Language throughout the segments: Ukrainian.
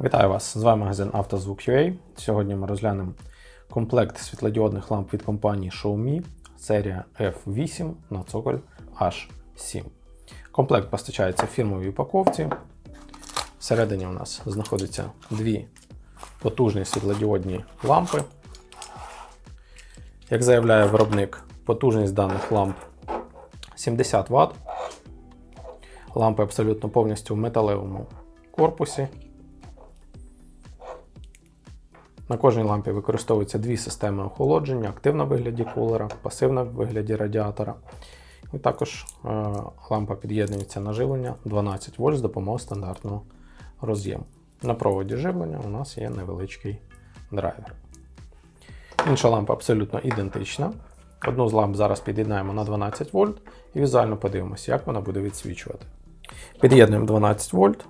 Вітаю вас! З вами магазин «Автозвук.UA». Сьогодні ми розглянемо комплект світлодіодних ламп від компанії Xiaomi серія F8 на цоколь H7. Комплект постачається в фірмовій упаковці. Всередині у нас знаходяться дві потужні світлодіодні лампи. Як заявляє виробник, потужність даних ламп 70 Вт. Лампи абсолютно повністю в металевому корпусі. На кожній лампі використовуються дві системи охолодження: активна в вигляді кулера, пасивна в вигляді радіатора. І також е, лампа під'єднується на живлення 12 вольт з допомогою стандартного роз'єму. На проводі живлення у нас є невеличкий драйвер. Інша лампа абсолютно ідентична. Одну з ламп зараз під'єднаємо на 12 вольт і візуально подивимося, як вона буде відсвічувати. Під'єднуємо 12 вольт.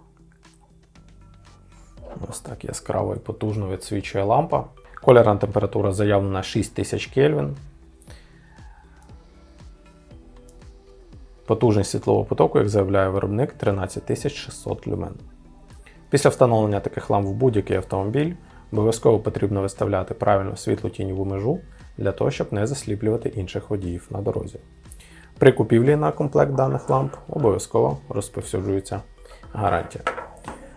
Ось так яскраво і потужно відсвічує лампа. Кольорна температура заявлена 6000 Кельвін. Потужність світлового потоку, як заявляє виробник, 13600 люмен. Після встановлення таких ламп в будь-який автомобіль обов'язково потрібно виставляти правильну світло-тіньову межу для того, щоб не засліплювати інших водіїв на дорозі. При купівлі на комплект даних ламп обов'язково розповсюджується гарантія.